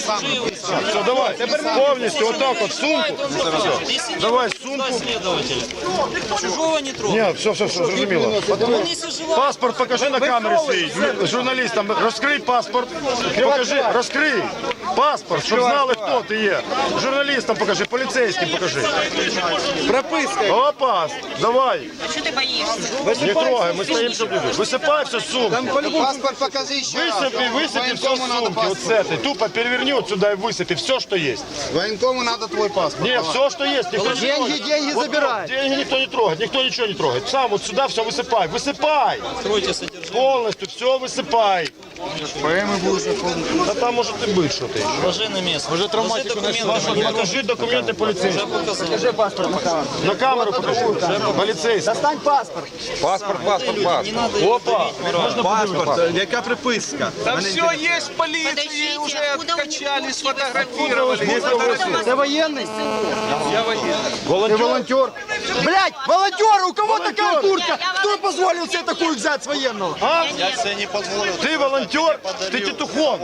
Все, давай. Повністю отак от сумку. Все. Давай сумку. следователя. Чужого не трогай. Ні, все, все, все, зрозуміло. Он не соживает. Паспорт покажи на камері свій. Журналістам розкрий паспорт. Покажи, розкрий паспорт, щоб знали, хто ти є. Журналістам покажи, поліцейським покажи. Прописка. Опа, давай. А что ты боишься? Не трогай, ми стоїмо, щоб люди. Висипай все з сумки. Паспорт покажи еще раз. Высыпи, высыпи все Военкому в надо сумки. Вот паспорт. с этой. Тупо переверни вот сюда и высыпи все, что есть. Военкому надо твой паспорт. Не, все, что есть. Никто не Деньги, трогает. деньги Вот забирай. Деньги никто не трогает, никто ничего не трогает. Сам вот сюда все высыпай, высыпай. Тройте содержание. Полностью все высыпай. Да там может и быть что-то Еще. Ложи на место. Уже Паспорт, покажи документы полицейских. Покажи На камеру покажи. Полицейский. Достань паспорт. Паспорт, паспорт, паспорт. Опа. Паспорт. Яка приписка? Там все есть в полиции, Подождите, уже откуда у них откачали, руки? сфотографировали. Ты военный? Я военный. Ты волонтер. Блять, волонтеры, у кого такая куртка? Кто позволил себе такую взять с военного? А? Я себе не позволил. Ты волонтер, ты тетухон.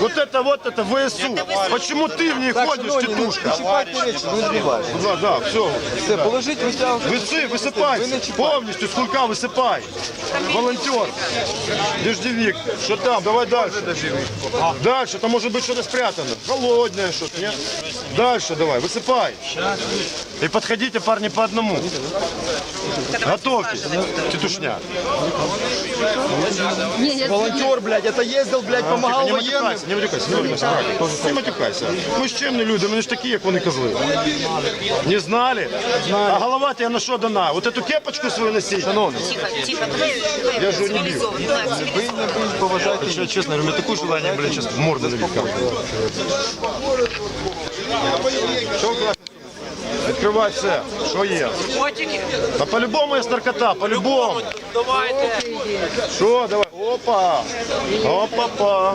Вот это вот это ВСУ. Почему ты в ней ходишь, тетушка? Да, да, все. Все, положить, вытягивать. Высыпай, высыпай. Полностью с кулька высыпай. Волонтер. Дождевик. Что там? Давай дальше. Дальше. Там может быть что-то спрятано. Холодное что-то, нет? Дальше давай, высыпай. И подходите, парни, по одному. Готовьтесь. Тетушня. Волонтер, блядь, это ездил, блядь, помогал Не военным. не матюкайся, не матюкайся. Не матюкайся. Ми ж чемні люди, ми ж такі, як вони козли. Не знали? А голова тебе на що дана? Вот эту кепочку свою носить? Шановний. Тихо, тихо, Я же не бил. цивилизованно, да, цивилизованно. Я честно говорю, у меня такое желание, блядь, сейчас в морду набить. Що класно? Відкривай все, що є. Та по-любому є наркота, по-любому. Давайте. Що, давай. Опа. Опа-па.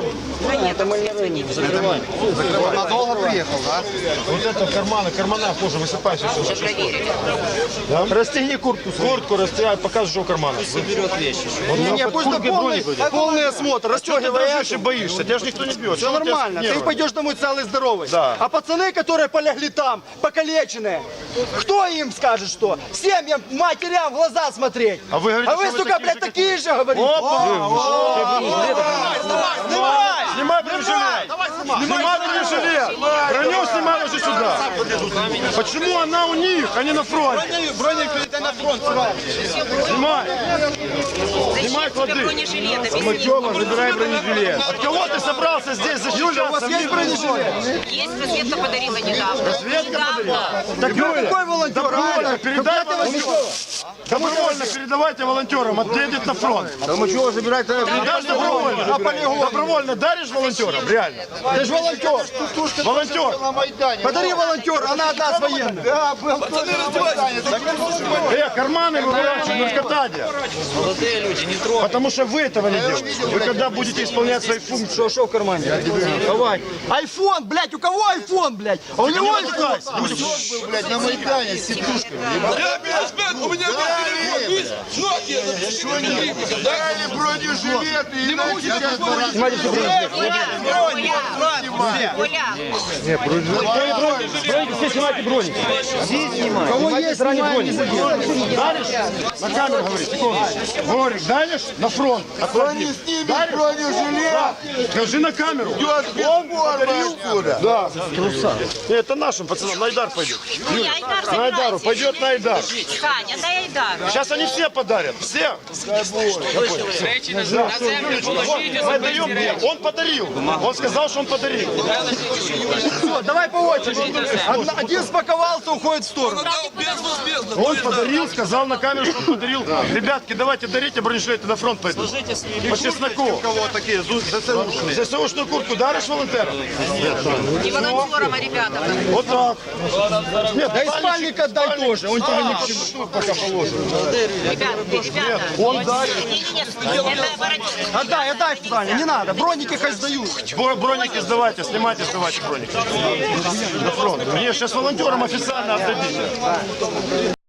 Надолго приехал, да? Вот это в карманы, кармана тоже высыпай все. Сейчас проверим. Да? Расстегни куртку. Куртку расстегай, показывай, что в карманах. Заберет вещи. Вот Не, у не, него под пусть на курткой полный, броник будет. полный осмотр, А что ты расстегивай дрожишь и эту. боишься? Тебя же никто не бьет. Все Чего у тебя нормально, ты нервы? пойдешь домой целый здоровый. Да. А пацаны, которые полегли там, покалеченные, кто им скажет что? Семьям, матерям в глаза смотреть. А вы говорите, а вы, сука, блядь, такие же говорите. Опа! Снимай! Снимай бронежилет! Снимай бронежилет! Броню снимай уже сюда! Почему она у них, а не на фронте? Броник передай на фронт, Снимай! Тебе клади. бронежилет? Объясни. Самотёма, забирай бронежилет. От кого ты собрался здесь защищаться? Юля, у вас есть бронежилет? Есть, разведка подарила недавно. Разведка подарила? Так, Юля, какой волонтер? добровольно Аля? передай волонтерам. Добровольно передавайте волонтерам, отъедет на фронт. мы чего забирать Дашь добровольно? На полигон. Добровольно даришь волонтерам? Реально. Ты же волонтер. Волонтер. На Майдане. Подари волонтер, она отдаст военным. Да, был тоже на Майдане. Э, карманы выворачивают наркотаде. Молодые люди, не трогай. Потому что вы этого не делаете. Вы когда будете исполнять свои функции. Что, что в кармане? Давай. Айфон, блядь, у кого айфон, блядь? А у него айфон. Блядь, на Майдане с сидушками. У меня телефон есть, Nokia. Дали бронежилеты и иначе сейчас Оля, Броники, все снимайте броники. У кого есть ранее броник? Даришь? На камеру говори. секунду. Горик, даришь? На фронт. Отводи. Даришь? бронежилет. Скажи на камеру. Он подарил. отсюда. Да. Не, Это нашим пацанам. На Айдар пойдет. не, Айдар, На Айдару. забирайся. Пойдет на Айдар. Саня, дай Айдар. Сейчас они все подарят. Все. Мы отдаем мне. Он подарил. Он сказал, что он подарил. Давай по очереди. Одна- Один спаковался, уходит в сторону. Он подарил, сказал на камеру, что он подарил. Ребятки, давайте дарите бронежилеты на фронт пойду. Сложите свои По чесноку. кого такие? ЗСУшные. ЗСУшную куртку даришь волонтерам? И волонтерам, а ребятам. Вот так. Нет, Да и спальник отдай тоже, он тебе ни к чему. пока положено. Ребята, ребята. Он дарит. Отдай, отдай, Саня, не надо, броники хоть сдают. Бро- Броники сдавайте, снимайте, сдавайте броники. На фронт. Мне сейчас волонтерам официально отдадите.